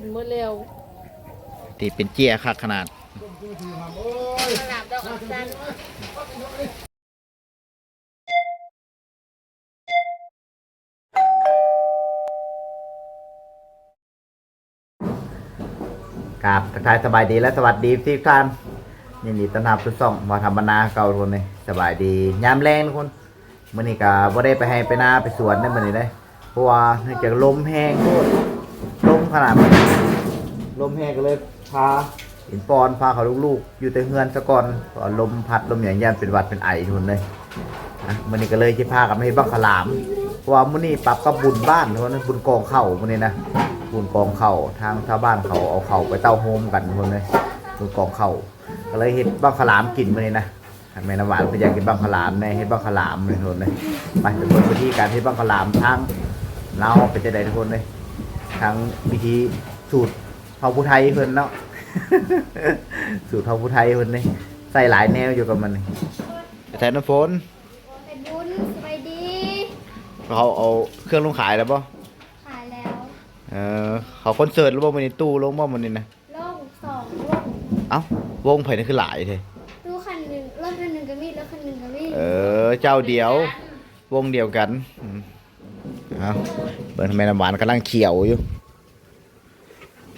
กินหมดเร็วตีเป็นเจียคักขนาดขนาดดอกอัญชันกับทักทายสบายดีและสวัสดีทุกท่านยินดีต้อนรับทุกช่องมาทำบรรณาเก่าทุกคนเลยสบายดียามแรงทุกคนมื่อนี้ก็บ่ได้ไปให้ไปนาไปสวนได้มื่อนี้ได้เพราะว่าเนื่องจากลมแห้งโคตรลม ขนาดนี้ลมแห้งก็เลยพาอินปอนพาเขาลูกๆ อยู่แต่เฮือนซะก่อนเพราะลมพัดลมอย่างยันเป็นหวัดเป็นไอทุกคนเลยอะมื่อนี้ก็เลยที่พากับให้บักขลามเพราะว่ามื่อนี้ปรับกับบุญบ้านทุกคนนะบุญกองเข้ามื่อนี้นะบุญกองเข่าทางชาวบ้านเขาเอาเข่าไปเต้าโฮมกันคนเลยบุญกองเข่าก็เลยเห็ดบ้างขาวหลามกินมาเลยนะแม่น้ำหวานไปอยากกินบ้างขาวหลามแน่เห็ดบ้างขาวหลามเลยทุกคนเลยไปจะเปิดวิธีการเห็ดบ้างขาวหลามทางเราเป็นจะได้ทุกคนเลย ทางวิธีสูตรเผาผู้ไทยเพิ่นเนาะ สูตรเผาผู้ไทยเพิ่นเลยใส่หลายแนวอยู่กับมันนี่แทนน้ำฝนเป็นบุญสบายดี เขาเอาเครื่องลงขายแล้วป่ะขายแล้วเออเขาคอนเสิร์ตแล้วป่ะมันในตู้ลงป่ะมันนี่นะโล่งสองวงเอ้าวงไผ่นี่คือหลายเลยตู้คันหนึ่งรถคันหนึ่งก็มีรถคันหนึ่งก็มีเออ เจ้าเดียว วงเดียวกันอืม เอาเบิร์นแม่น้ำหวานกำลังเขียวอยู่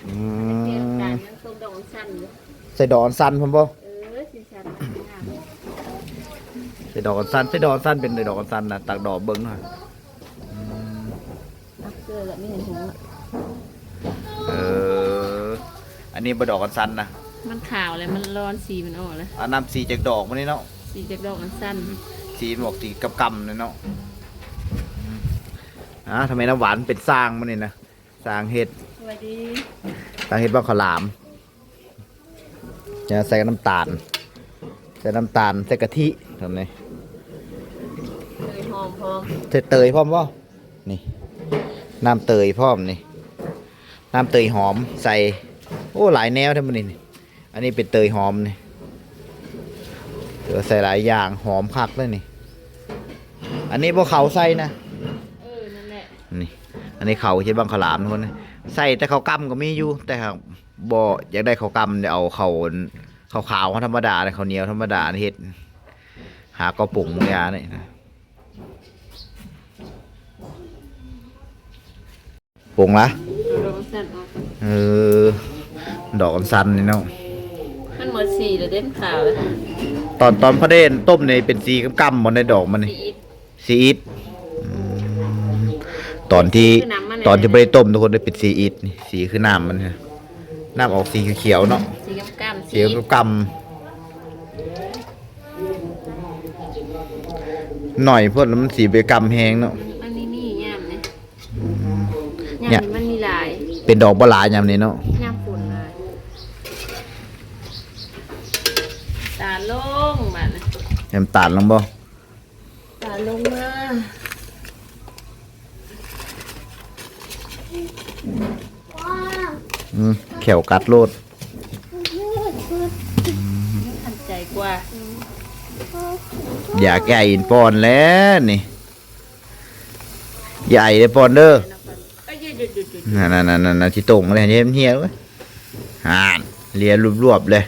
อืเตรียมมการยังทรงดอกอัญชันอยู่ใส่ดอกอัญสันพ่อมบ่เออสิชันมันงามใส่ดอกอัญสันใส่ดอกอัญสันเป็นดอกอัญสันนะตักดอกเบิ้งหน่อยนักเสื้อแบบนี้เห็นหัวเออ อันนี้บดอกอัญสันนะมันขาวเลยมันร้อนสีมันออกเลยอันน้ำสีจากดอกมันนี่เนาะสีจากดอกอัญชันสีมันบอกสีกำกำเลยเนาะอืม อะทำไมน้ำหวานเป็นสร้างมันนี่นะสร้างเห็ดสวัสดีตาเห็ดบ้างข้าวหลามจะใส่น้ำตาล ใส่น้ำตาลใส่กะทิทำไงเลยหอมพอใส่เตยพร้อมป่ะนี่น้ำเตยพร้อมนี่น้ำเตยหอมใส่ โอ้หลายแนวทั้งหมดนี่อันนี้เป็นเตยหอมนี่เดี๋ยวใส่หลายอย่างหอมคักเลยนี่ อันนี้พวกเขาใส่นะ เออนั่นแหละ นี่ อันนี้เขาใช่บ้างขาวหลามทุกคนนะใส่แต่เขาวกำก็มีอยู่ แต่หากบ่อยากได้เขาวกำเดี๋ยวเอาเขาเขาขาวๆเขาธรรมดาเนี่ยเขาวเหนียวธรรมดาเฮ็ดหากระปุกมึงยาเนี่ยนะปรุงละดอกอัญชันออกเออดอกอัญชันนี่เนาะมันหมดสีแล้วเด่นขาวเลยตอนตอนพระเด่นต้มในเป็นสีกำๆหมดในดอกมันนี่สีอิฐสีอิฐอืม ตอนที่คือน้ำมันตอนที่ไม่ได้ต้มทุกคนได้เป็นสีอิฐนี่สีคือน้ำมันเนี่ยน้ำออกสีเขียวๆเนาะสีกำกำสีกำๆหน่อยเพื่อนแล้วมันสีเบกำแหงเนาะ มันนี่นี่ย่ามเนี่ยเนี่ย่ายมนี่มันมีลายเป็นดอกบลายยามนี้เนาะย่ามฝุ่นลายตาลงมานะยามตาลลงบ่ตาลงมา ว้าว อืมแขวกัดโลดทันใจกว่าอยากแก่อินปอนแล้วนี่ ใหญ่เลยปอนเด้อนั่นนั่นนั่นที่ตรงเลยเฮียเฮียเว้ยอ่านเลียรวบๆเลย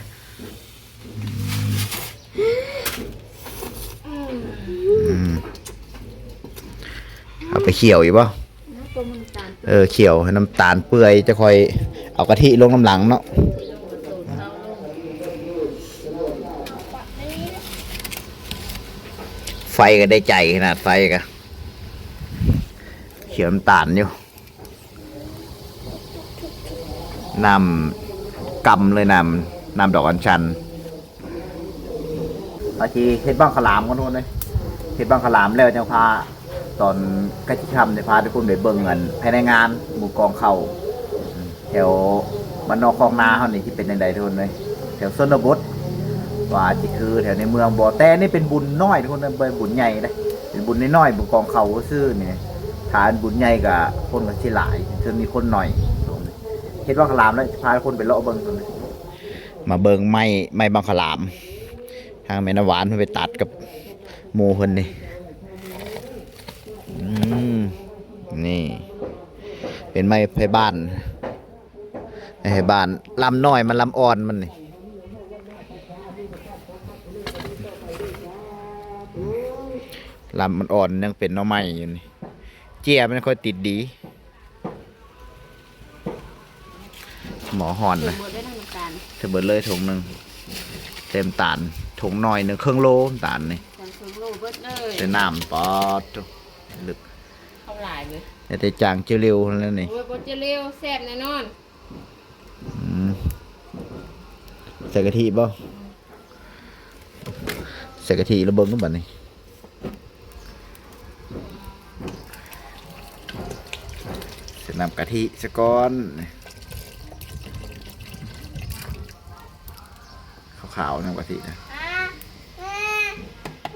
เอาไปเขี่ยวอีกป่ะเออเขี่ยวให้น้ำตาลเปื่อยจะคอย เอากะทิลงน้ำหลังเนาะไฟก็ได้ใจขนาดไฟก็เขียวน้ำตาลอยู่น้ำกำเลยน้ำน้ำดอกอัญชันบางทีเฮ็ดบ้างขลามกันทุนเลยเฮ็ดบ้างขลามแล้วจะพาตอนกล้ที่ทำจะพาทุกคนไปเบิ่งกันภายในงานหมู่กองเขาอืมแถวบ้านนอกคลองนาเขานี่ที่เป็นยังไงทุกคนเลยแถวชนบทว่าจิคือแถวในเมืองบ่อแต่นี่เป็นบุญน้อยทุกคนเป็นบุญใหญ่นะเป็นบุญน้อยบุญกองเขาซื่อนี่ทฐานบุญใหญ่กับคนกันที่หลายจนมีคนหน่อยเห็นว่าขลามแล้วพาคนไปเลาะเบิ่งตรงนี้มาเบิ่งไม้ไม้บางขลาม ทางแม่นำหวานเพิ่นไปตัดกับหมูเพิ่นนี่อืมนี่ เป็นไม้ไผ่บ้าน ไม้ไผ่บ้านลำน้อยมันลำอ่อนมันนี่ลำมันอ่อนยังเป็นหน้อไม้อยู่นี่เจียมันค่อยติดดี หมอหอนนะหมดได้ทางน้ำตาลเธอเบิดเลยถุงหนึ่งเต็มตาลถุงหน่อยหนึ่งครึ่งโลน้ำตาลนี่จังสมโลเบิดเลยเป็นน้ำปอดลึกเข้าหลายเลยแต่จางเจอเร็วแล้วนี่โอ้ยบ่จะเร็วแซ่บแน่นอน อืม ใส่กะทิบ่ใส่กะทิแล้วเบิ้งก็บัดนี้ใส่น้ำกะทิสะก้อนขาวๆน้ำกะทินะอะแม่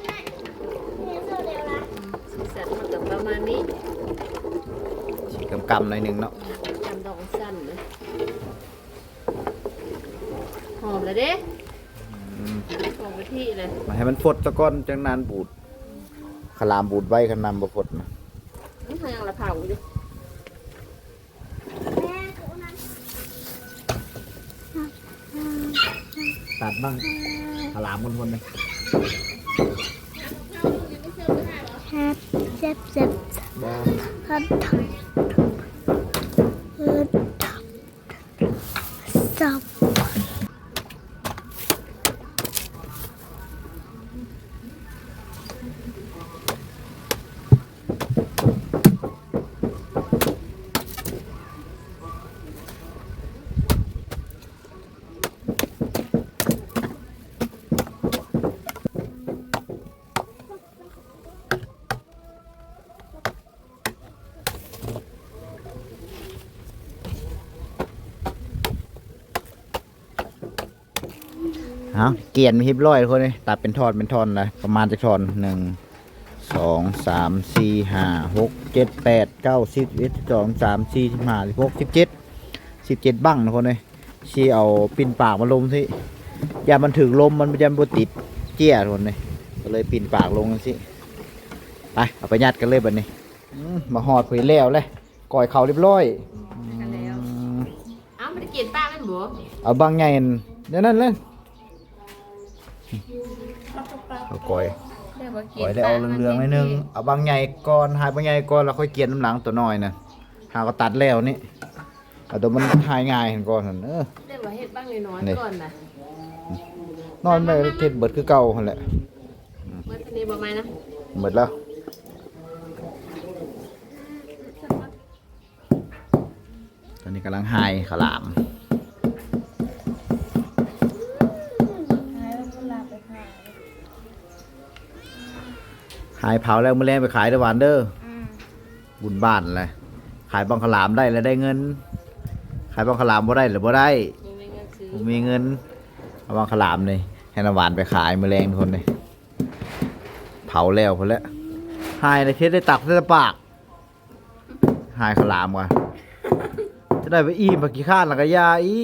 แม่แม่โซเดียวละสีสันมันก็ประมาณนี้ฉีกกำๆหน่อยหนึงเนาะ จำดอกสั้นเลยห อมแล้วเด้อืมหอมไปที่เลยมาให้มันฟดตะก้อนจังนานบูดขลามบูดไว้ขนำบ่ฟดนะนี่ทางยังละเผาอยู่แม่กูนั้นตัดบ้างขลามคนๆเลยแฮปเจ็บเจ็บบ่ฮัท เอาเกลียนมีฮิบร้อยคนเลยตัดเป็นทอนเป็นทอนเลยประมาณจะทอนหนึ่งสองสามสี่ห้าหกเจ็ดแปดเก้าสิบเอ็ดสิบสองสามสี่สิบห้าสิบหกสิบเจ็ดสิบเจ็ดบั้งนะคนเลยชี้เอาปินปากมาลมสิอย่ามันถึงลมมันจะบติดเจี้ยทุกคนเลยก็เลยปินปากลงกันสิไปเอาไปยัดกันเลยบัดนี้อืมมาหอดผุยแล้วเลยก่อยเขาเรียบร้อยกันแล้วอืมเอ้าไม่ได้กินป้าแม่นบ่เอาบางไงเดี๋ยวนั้นเลย เอาก่อยได้บ่กินก่อยได้เอาเรื่องๆหนิดนึงเอาบางไงก่อนหายบางไงก่อนแล้วค่อยเกียนน้ำหลังตัวน้อยนะหาก็ตัดแล้วนี่เอาตัวมันหายง่ายเห็นก่อนหั่นเออได้บ่เฮ็ดบ้างน้อยนี่ๆก่อนน่ะนอนไม่เก็บเบิดคือเก่าหั่นแหละเมื่อนี้บ่ไหมนะหมดแล้วตอนนี้กำลังหายขาวหลาม หายแล้วก็ลาไปหา หายเผาแล้วมื้อแรงไปขายเด้อหวานเด้ออืมบุญบ้านเลยขายบังขาวหลามได้แล้วได้เงิน ขายบังขาวหลามบ่ได้หรือบ่ได้ยังไม่เงินซื้อผมมีเงินเอาบังขาวหลามเลยให้น้ำหวานไปขายมื้อแรงทุกคนเลยเผาแล้วพอแล้วหายเลยเช็ดได้ตักได้ปากหายขาวหลามว่ะจะได้ไปอีมปกี่ข้านหลักยาอี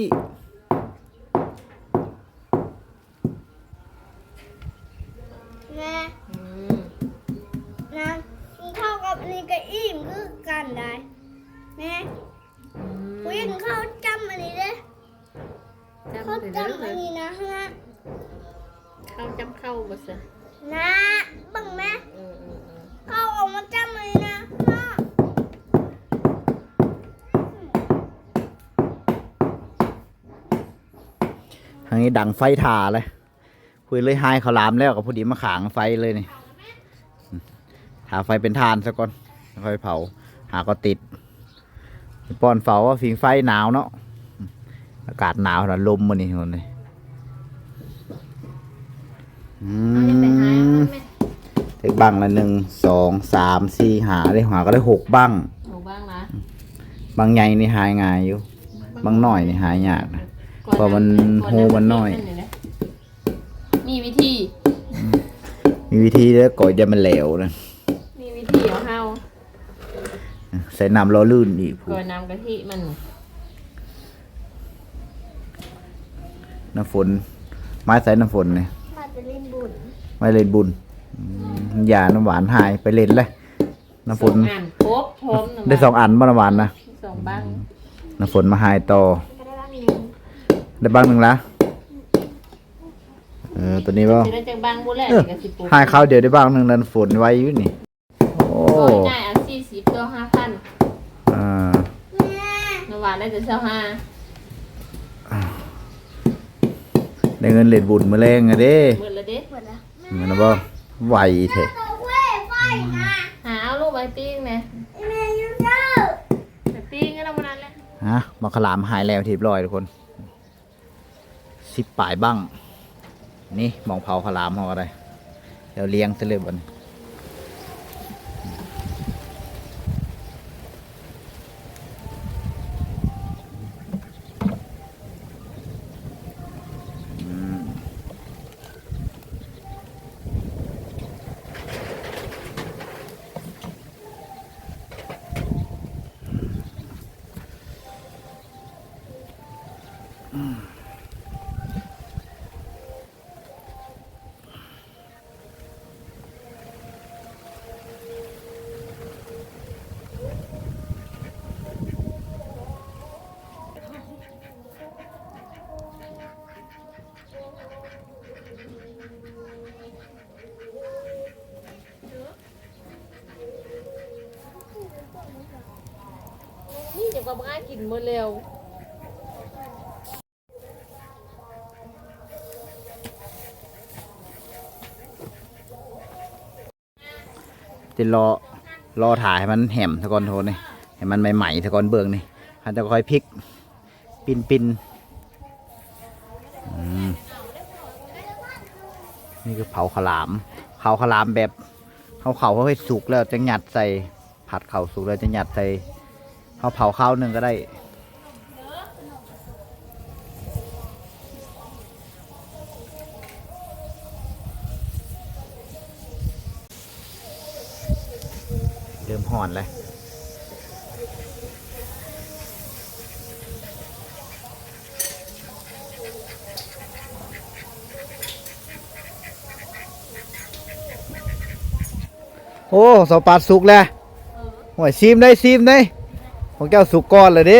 อืกูยินข้าวจำอันนี้เด้จำข้าวไปเด้อจำอันนี้นะฮะเข้าจำเข้าบ่ซะนะบังแม่เออเออเออข้าวออกมาจำอันนี้นะฮะทางนี้ดังไฟถ่าเลยคุยเลยหายขาวหลามแล้วก็พอดีมาขางไฟเลยนี่หาไฟเป็นทานซะก่อนแล้วค่อยเผาหาก็ติด ป้อนเฝ้าว่าฟิงไฟหนาวเนาะอากาศหนาวนะลมมันนี่คนเลยอืเอานี่ไปหาเอามแม่ถึงบังละหนึ่งสองสามสี่หาได้หาก็ได้หกบังหนูบ้างนะบางใหญ่นี่หายง่ายอยู่บางน้อยนี่หายยากนะเพราะมันก่หูมันน้อย มีวิธี มีวิธีแล้วก่อยจะมันเหลวนะมีวิธีของเฮา ใส่น้ำรอลื่นอีกพูก่อนน้ำกะทิมันน้ำฝน ไม้ใส่น้ำฝนเนี่ยมาจะเล่นบุญไม่เล่นบุญอืมยาน้ำหวานหายไปเล่นเลยน้ำฝนสองอันครบพร้อมได้สองอันบ่น้ำหวานนะสองบ้างน้ำฝนมาหายต่อ ก็ได้บ้างหนึ่งได้บ้างหนึ่งละเออตัวนี้บ่จะได้จากบ้างบุแหละเออเดี๋ยวกะสิปลูก หายข้าวเดียวได้บ้างหนึ่งนันฝนไว้อยู่นี่โอ้โอ้ย ง่ายอะสี่สิบตัวห้าพันอ่าน้ำหวานได้แต่เช้าห้าได้เงินเล่นบุญมาแรงอะเด้หมดละเด็ดหมดแล้วเงินนะบ่ไหวเถอะหาเอาลูกใบติ้งเนี่ยแม่ยุ่งเจ้าใบติ้งก็ต้องมานั้นแหละฮะมาขลามหายแล้วทีเรียบร้อยทุกคนสิบปลายบ้าง นี่มองเผาขลามเขาอะไรเดี๋ยวเลี้ยงซะเลยบัดน็นรอรอถ่ายให้มันแหมตะกอนโทนนี่ให้มันใหม่ๆตะกอนเบิ่งนี่เขาจะค่อยพลิกปินปินอืมนี่คือเผาขาลามเผาขาลามแบบเขาเขาเขาให้สุกแล้วจะหยัดใส่ผัดเขาสุกแล้วจะหยัดใส่เขาเผาข้าวหนึ่งก็ได้ อนเลย โอ้สปาดสุกแล้วหวยซีมได้ซีมได้ของเจ้าสุกก่อนเลยดิ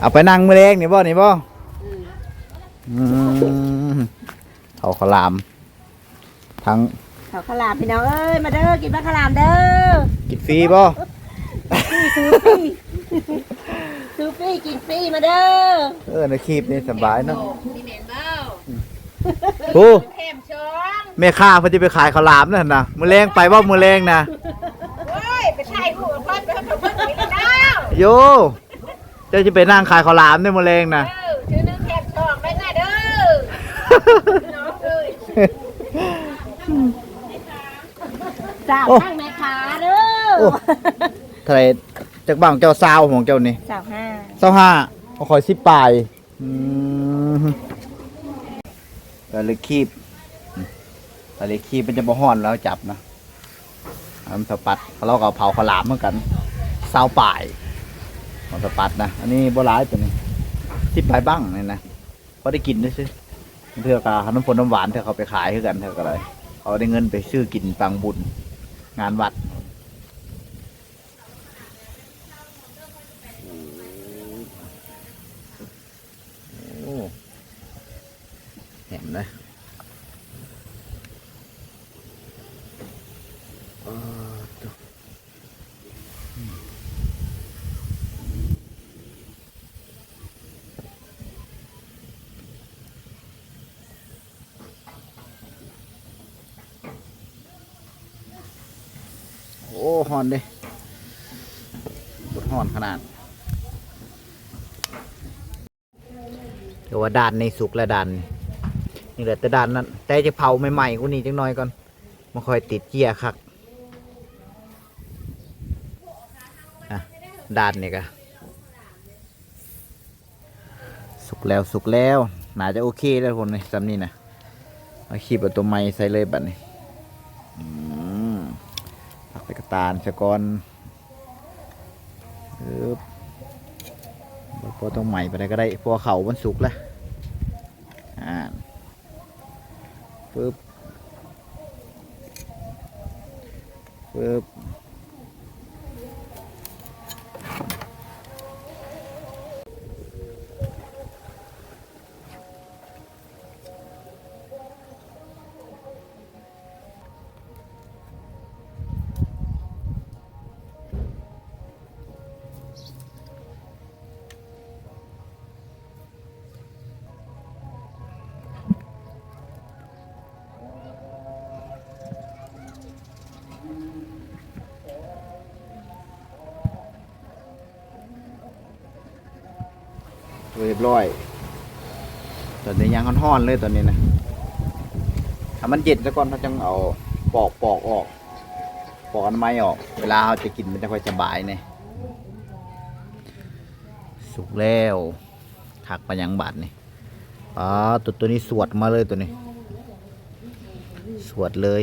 เอาไปนั่งมือแรงนี่บ่นี่บ่อืมเอาขาวหลาม ทั้ง เขาขลามพี่น้องเอ้ยมาเด้อกินบ้าขลามเด้อกินฟรีบ่ซื้อฟรีซื้อฟรีกินฟรีมาเด้อเออในคลิปนี่สบายเนาะมีเหม็นเบ้าโอ้แถมช้องแม่ค้าเพิ่นจะไปขายข้าวหลามนั่นน่ะมื้อแรงไปบ่มื้อแรงนะเฮ้ยไปถ่ายรูปกับเพิ่นเพิ่นเพิ่นเพิ่นไปแล้วโยเจ้าจะไปนั่งขายข้าวหลามในมื้อแรงนะเออชื่อนึงแถมช้องได้ไงเด้อน้องเอ้ย สาวนั่งแม่ค้าเด้อโอ้เท่าไหร่จักบ้างเจ้าซาวของเจ้านี่สาวห้าเจ้าห้าเอาคอยสิปลายอืมก็เลยคีบก็เลยคีบมันจะบ่ฮ้อนแล้วจับนะอันสปัดเราก็เอาเผาข้าวหลามเหมือนกันซาวปลายของสปัดนะอันนี้บ่ร้ายตัวนี้สิปลายบ้างนี่นะพอได้กินด้วยซิเพื่อกาขนมผลน้ำหวานเธอเขาไปขายคือกันเธอก็เลยเขาได้เงินไปซื้อกินปังบุญ งานวัด โอ้เห็นเลยอ่าตัวอืมโอ้หอนเด้บดหอนขนาดเดี๋ยวว่าด้านในสุกและด้านนี่แหละแต่ด้านนั้นแต่จะเผาใหม่ๆกูนี่จังน้อยก่อนมาคอยติดเกียร์คักอะด้านนี่ก็สุกแล้วสุกแล้วหนาจะโอเคแล้วคนนี้สำนี่นะเอาขีบเอาตัวไม้ใส่เลยบัดนี้ อืมผักตะกะตาลสะกอนปึ๊บพอต้องใหม่ไปได้ก็ได้พราะว่าเขามันสุกแล้วอ่าปึ๊บปึ๊บ เรียบร้อย ตอนนี้ยังห่อนๆเลยตอนนี้นะถ้ามันเย็นซะก่อนเขาจังเอาปอกปอกออก ปอกอันไม้ออก เวลาเราจะกินมันจะค่อยสบายเนี่ยสุกแล้วถักไปยังบาดนี่อ๋อตัวตัวนี้สวดมาเลยตัวนี้ สวดเลย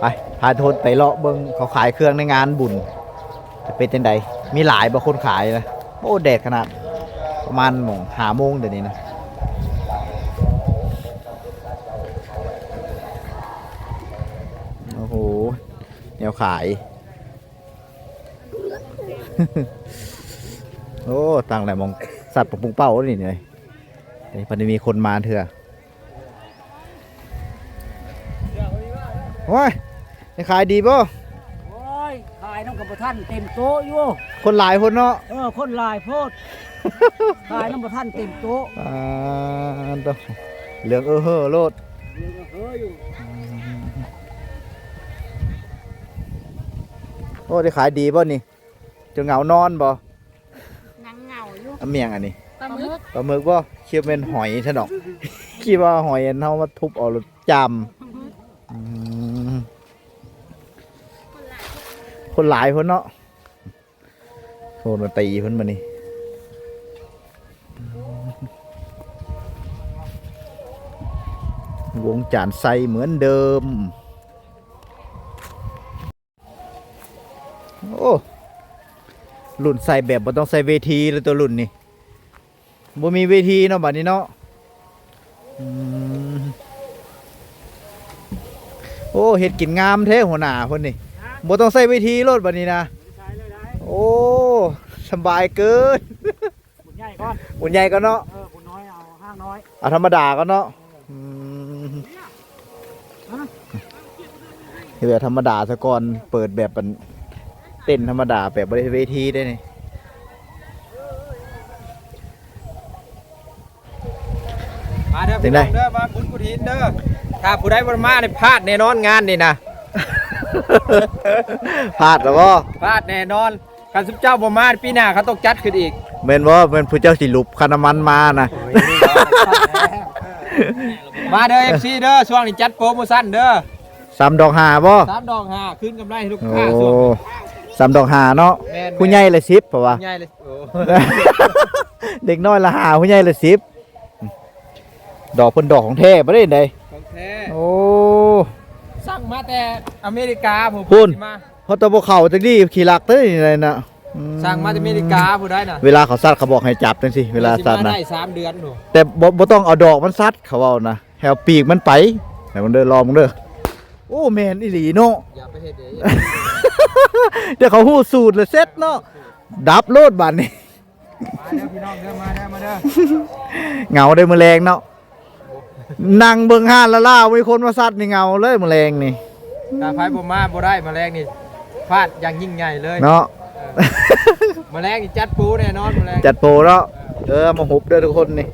ไปพาโทนไปเลาะเบิงเขาขายเครื่องในงานบุญ เป็นจังใดมีหลายบางคนขายนะโอ้แดดขนาดประมาณโมงหาโมงเดี๋ยวนี้นะโอ้โหแนวขาย โอ้ตั้งแต่มองสัตว์ปะปุงเป้าแล้วนี่เลยแต่พันมีคนมาเถอะโอ้ยขายดีป่ะายน้ำกับท่านเต็มโต๊ะอยู่คนหลายคนเนาะเออคนหลายโพดขายน้ำกับท่านเต็มโต๊ะอ่าต้องเหลืองเออเฮ้อโลดเดี๋ยวก็เฮ้ยอยู่โอ้ได้ขายดีป่ะนี่จะเหงานอนบ่นังเหงาอยู่เอาเมียงอันนี้ปลาหมึกปลาหมึกบ่คิดว่าเป็นหอยซะดอก คิดว่าหอยอันเฮามาทุบเอาแล้วจำ คนหลายคนเนาะโคนมาตีเพิ่นมานี่วงจานไซเหมือนเดิม โอ้รุ่นใส่แบบบ่ต้องใส่เวทีเลยตัวรุ่นนี่บ่มีเวทีเนาะบัดนี้เนาะโอ้เฮ็ดกินงามแท้หัวหน้าเพิ่นนี่ บ่ต้องใส่เวทีรถบัดนี้นะ ใช้เลยได้โอ้สบายเกิน บุญใหญ่ก่อนบุญใหญ่ก็เนาะเออบุญน้อยเอาห้างน้อยเอาธรรมดาก็เนาะอืมเฮ็ดแบบธรรมดาซะก่อนเปิดแบบเป็นเต้นธรรมดาแบบบ่ได้เวทีได้นี่มาเด้อพี่น้องเด้อมาบุญกุศลเด้อถ้าผู้ใดบ่มาเนี่ยพลาดแน่นอนงานนี่นะ พลาดแล้วบ่พลาดแน่นอนการสุบเจ้าบ่มาปีหน้าเขาต้องจัดขึ้นอีกแม่นบ่แม่นผู้เจ้าสิลุบคาน้ำมันมานะมาเด้อ FC เด้อช่วงนี้จัดโปรโมชั่นเด้อสามดอกหาบ่สามดอกห้าคืนกำไรให้ลูกโอ้ค้าส่วน สามดอกหาเนาะแม่นผู้ใหญ่ละสิบเพราะว่าใหญ่เลยโอ้เด็กน้อยละหาผู้ใหญ่ละสิบดอกเพิ่นดอกของแท้บ่ได้ไดของแท้โอ้สั่ง มาแต่อเมริกาผมคุณสิมาเพราะตัวบ่เข้าจังดีขี่ลักเด้นี่เลยน่ะอืสั่งมาแต่อเมริกาผู้ใดน่ะเวลาเขาซัดเขาบอกให้จับจังซี่เวลาซัดสิมนะได้สามเดือนหนูแต่บ่บ่ต้องเอาดอกมันซัดเขาเอานะให้เอาปีกมันไปให้มันเด้อรอมึงเด้อโอ้แม่นอีหลีเนาะอย่าไปเฮ็ดเองเดี๋ยวเขาหู้สูตรเลยเซ็ตเนาะดับโลดบันนี่มาเด้อพี่น้องเด้อมาเด้อมาเด้อเหงาได้มือแรงเนาะ นั่งเบิ่งห้านละล่ามีคนมาซัดนี่เหงาเลยมือแรงนี่ถ้าไผบ่มาบ่ได้แมลงนี่พลาดอย่างยิ่งใหญ่เลยเนาะแมลงนี่จัดปูแน่นอนแมลงจัดโปรเนาะเออมาหุบเด้อทุกคนนี่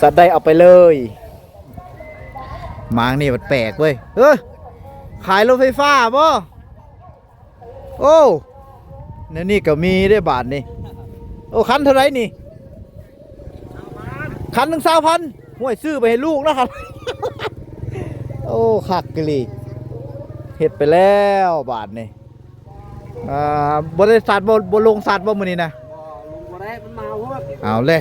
สัตว์ได้เอาไปเลยมางนี่มันแปลกเว้ยเออขายรถไฟฟ้าป่ะโอ้เนี่ยนี่ก็มีได้อบาทนี่โอ้คันเท่าไหรนี่ คันหนึ่งสามพันห่วยซื้อไปให้ลูกนะครับ โอ้ขักกะลีเห็ดไปแล้วบาทนี่อ่าบริษัทบบบลงสัตว์บ่มือนี้นะลุงบ่ได้มันมาโพดเอาเลย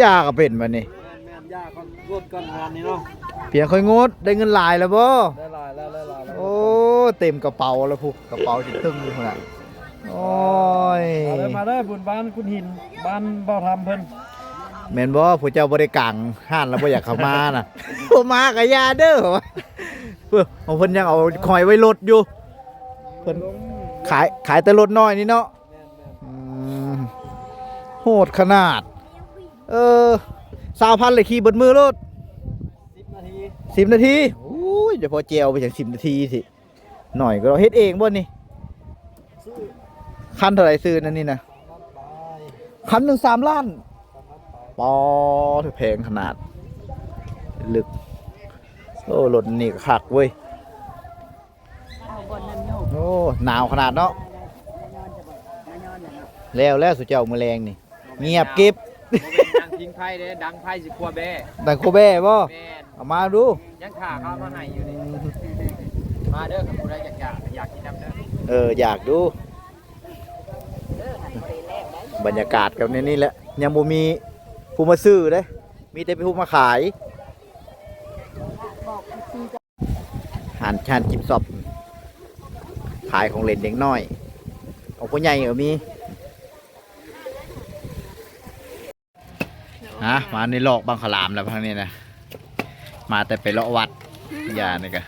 ยาก็เป็นมันนี่แม่นยากก็รดก่อนงานนี้เนาะเพียงค่อยงดได้เงินหลายแล้วบ่ได้ลายแล้วได้ลายแล้วโอ้เต็มกระเป๋าแล้วพุกกระเป๋าที่ตึงอยู่ขนาดโอ้ยมาเลยมาเลยบุญบ้านคุณหินบ้านเบาทำเพิ่น แม่นบ่ผู้เจ้าบ่ได้กังห้านแล้วบ่อยากเข้ามาน่ะบ่มาก็อย่าเด้อวะเพิ่นเอาเพิ่นยังเอาคอยไว้รถอยู่ เพิ่นขายขายแต่รถน้อยนี่เนาะอืมโหดขนาด เออ20,000เลยขี่เบิดมือรถสิบนาทีสิบนาทีอุ้ยเดี๋ยวพอเจียวไปถึงสิบนาทีสิหน่อยก็เราเฮ็ดเองบ่นี่คันเท่าไหร่ซื้อนั่นนี่นะคันหนึ่งสามล้าน ปอถือแพงขนาด ลึก โอ้รถนี่ก็คักเว้ย โอ้หนาวขนาดเนาะ แล้วแล้วสุเจ้ามือแรงนี่ เงียบกิบดังทิ้งไพ่เด้ดังไพ่สิกลัวแบ่ดังโคเบ้บ่แม่นเอามาดู ยังขาเข้ามาให้อยู่นี่มาเด้อกับผู้ใดอยากอยากอยากกินน้ำเด้อเอออยากดูบรรยากาศกับในนี่แหละยังบ่มี ผู้มาซื้อเด้ มีแต่ผู้มาขายหานชานจิบซอบขายของเล่นเด็กน้อยเอาผู้ใหญ่ก็มีฮะมาในหลอกบางขลามแล้วพังนี้นะมาแต่ไปเลาะวัดอย่านี่กะ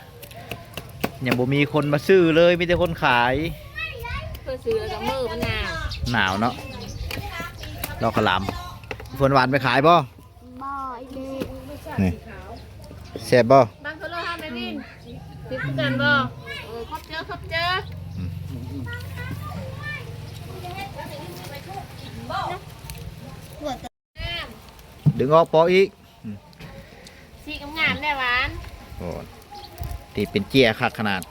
ยังบ่มีคนมาซื้อเลยมีแต่คนขายเพื่อซื้อแล้วก็มือมันหนาวหนาวเนาะเราขาวหลาม ฝนหวานไปขายบ่บ่อยเลยนี่แซ่บบ่บางคนเราทำไม่วินซื้อกันบ่เออครบเจอครบเจอดึงออกปออีกสีงามๆได้หวานโอ้ตีเป็นเจียคักขนาด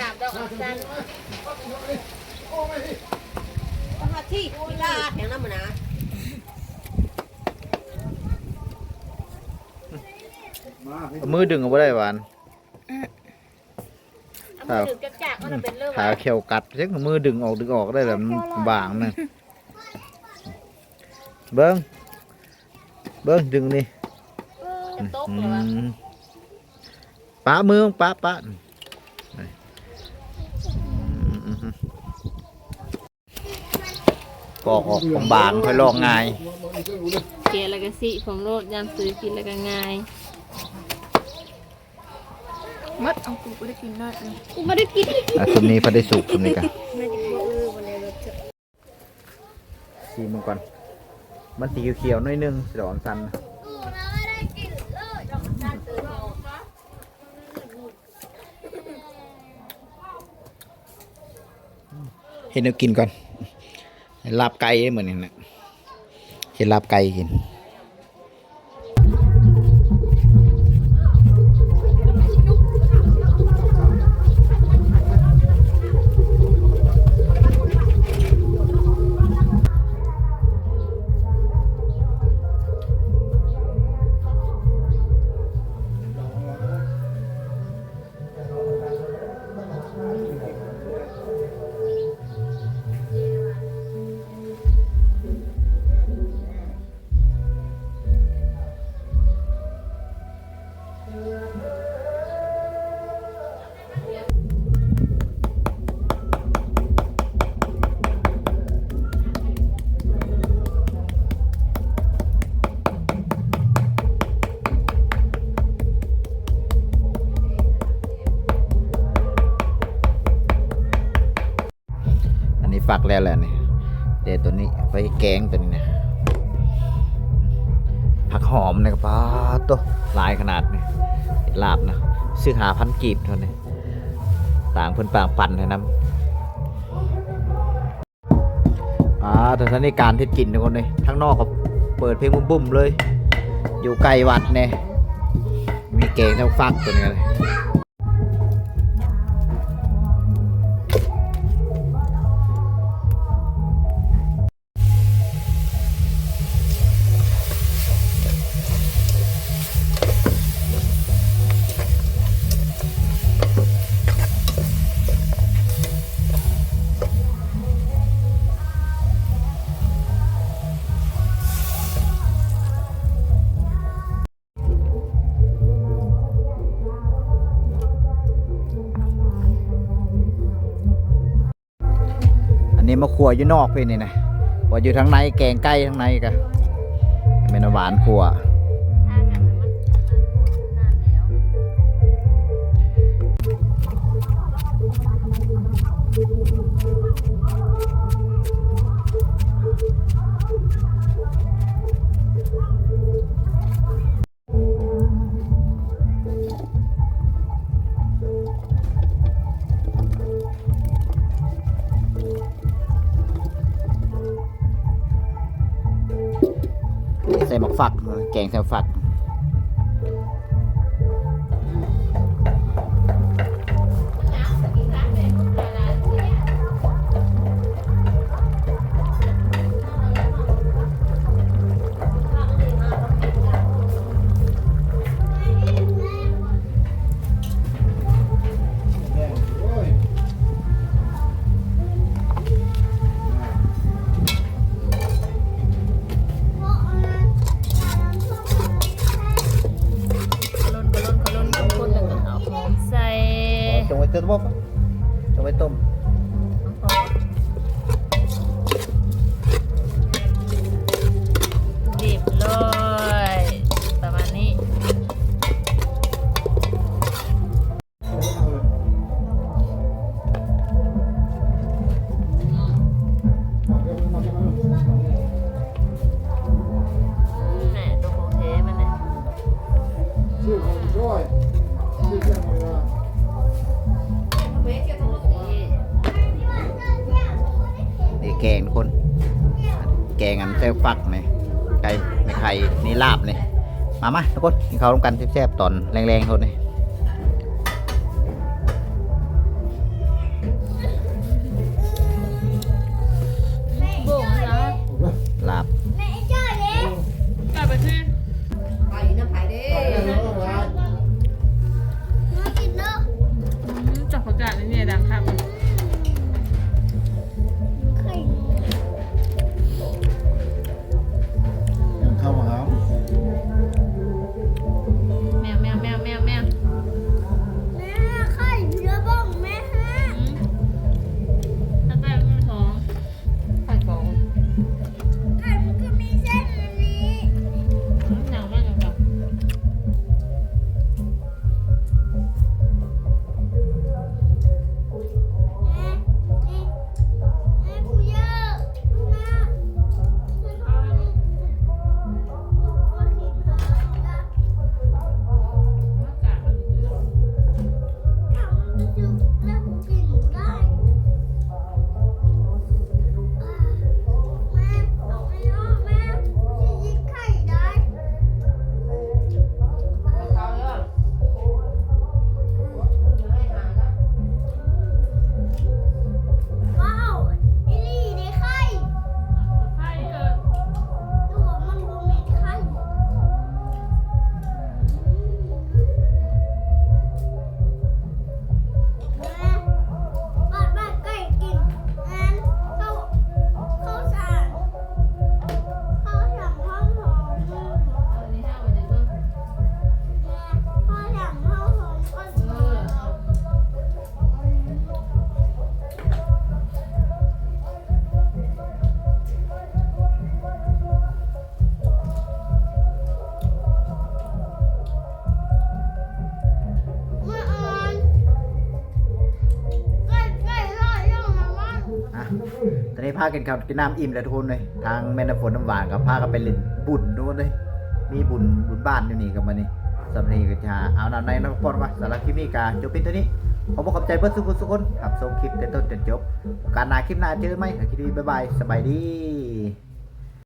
งามดอกอัญชันที่พิลาดอย่างนั้นมันนะ เอามือดึงเอาไ่ได้หวานเอามือดึงจักจักมันเป็นเรื่องขาเขียวกัดเช็คมือดึงออกดึงออกได้แบบมันบางนะเบิ้งเบิ้งดึงนี่จะตกอืเลยวะมป้ามือป้าป้าอืมปอกออกบางๆค่อยลอกง่ายเกลือแล้วก็สีผมโรดยามซื้อกินแล้วก็ง่าย มัดเอากูก็ได้กินได้กูไม่ได้กินอะสมนี้พอได้สุกสมนี้กันซีมันก่อน มันสีเขียวๆหน้อยนึงสีดอกสันเห็นเอากินก่อนให้ลาบไก่เหมือนนี่นะเห็นลาบไก่กิน แล้วแหละนี่เดี๋ยวตัวนี้ไปแกงตัวนี้นะผักหอมนะครับป้าตัวหลายขนาดนี่ลาบนะซื้อหาพันกีบเท่านี้ต่างเพิ่นปางปันให้น้ำอ่าแต่ท่านี้การเทศกินทุกคนเลยทั้งนอกก็เปิดเพลงบุ้มๆเลย อยู่ไกลวัดเนี่ยมีแกงทั้งฟักตัวนี้เลย มาขัวอยู่นอกพี่นี่นะว่าอยู่ทางในแกงไก่ทางในกะเมนหวานขัว ฝักแกงใส่หมัก แกงทุกคน แกงอันแซ่ฟักฝักนี่ไก่ไม่ไข่นี่ลาบนี่มามาทุกคนกินข้าวร่วมกันแซ่บๆตอนแรงๆทุกคนนี่ย กินข้าวกินน้ำอิ่มแล้วทุกคนเลยทางแม่น้ำฝนน้ำหวานกับพากันไปเล่นบุญทุกคนเลยมีบุญบุญบ้านอยู่นี่กับมานี่สำหรับนี้ก็จะเอาน้ำในน้ำปอนว่าสารคลิปนี้กาจบเพียงเท่านี้ขอบอกขอบใจเพื่อนสุขุนสุขุนขับส่งคลิปแต่ต้นจนจบ การหน้าคลิปหน้าเจอไหมคลิปนี้บ๊ายบายสบายดี